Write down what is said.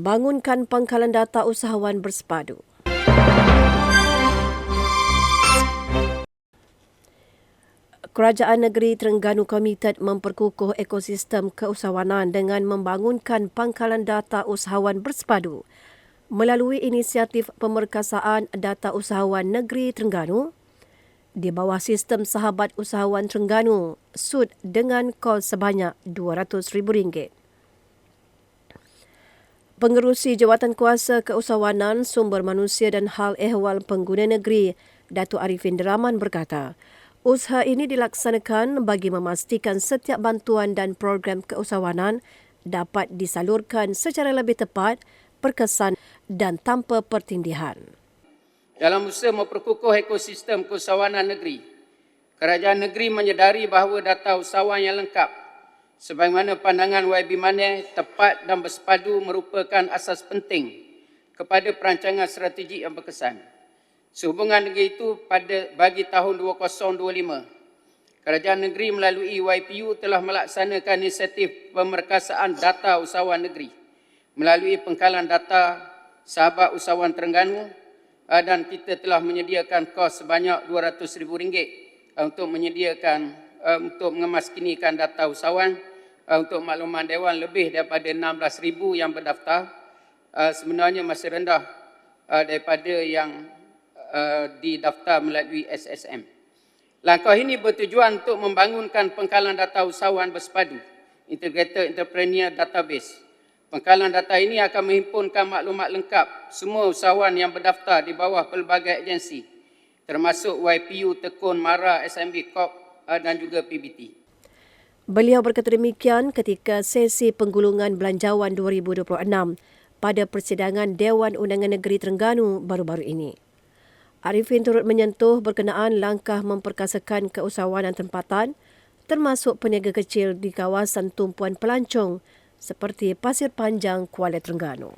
Bangunkan pangkalan data usahawan bersepadu. Kerajaan Negeri Terengganu komited memperkukuh ekosistem keusahawanan dengan membangunkan pangkalan data usahawan bersepadu melalui inisiatif pemerkasaan data usahawan negeri Terengganu di bawah sistem sahabat usahawan Terengganu SUD dengan kos sebanyak RM200,000. Pengerusi Jawatan Kuasa Keusahawanan Sumber Manusia dan Hal Ehwal Pengguna Negeri Datuk Arifin Deraman berkata, usaha ini dilaksanakan bagi memastikan setiap bantuan dan program keusahawanan dapat disalurkan secara lebih tepat, berkesan dan tanpa pertindihan. Dalam usaha memperkukuh ekosistem keusahawanan negeri, kerajaan negeri menyedari bahawa data usahawan yang lengkap sebagaimana pandangan YB Mane tepat dan bersepadu merupakan asas penting kepada perancangan strategi yang berkesan. Sehubungan dengan itu, pada bagi tahun 2025, kerajaan negeri melalui YPU telah melaksanakan inisiatif pemerkasaan data usahawan negeri melalui pengkalan data sahabat usahawan Terengganu ah, dan kita telah menyediakan kos sebanyak RM200,000 untuk menyediakan ah, untuk mengemaskinikan data usahawan uh, untuk makluman Dewan lebih daripada 16,000 yang berdaftar uh, sebenarnya masih rendah uh, daripada yang didaftar melalui SSM. Langkah ini bertujuan untuk membangunkan pengkalan data usahawan bersepadu, Integrated Entrepreneur Database. Pengkalan data ini akan menghimpunkan maklumat lengkap semua usahawan yang berdaftar di bawah pelbagai agensi termasuk YPU, Tekun, MARA, SMB Corp dan juga PBT. Beliau berkata demikian ketika sesi penggulungan belanjawan 2026 pada persidangan Dewan Undangan Negeri Terengganu baru-baru ini. Arifin turut menyentuh berkenaan langkah memperkasakan keusahawanan tempatan termasuk peniaga kecil di kawasan tumpuan pelancong seperti Pasir Panjang, Kuala Terengganu.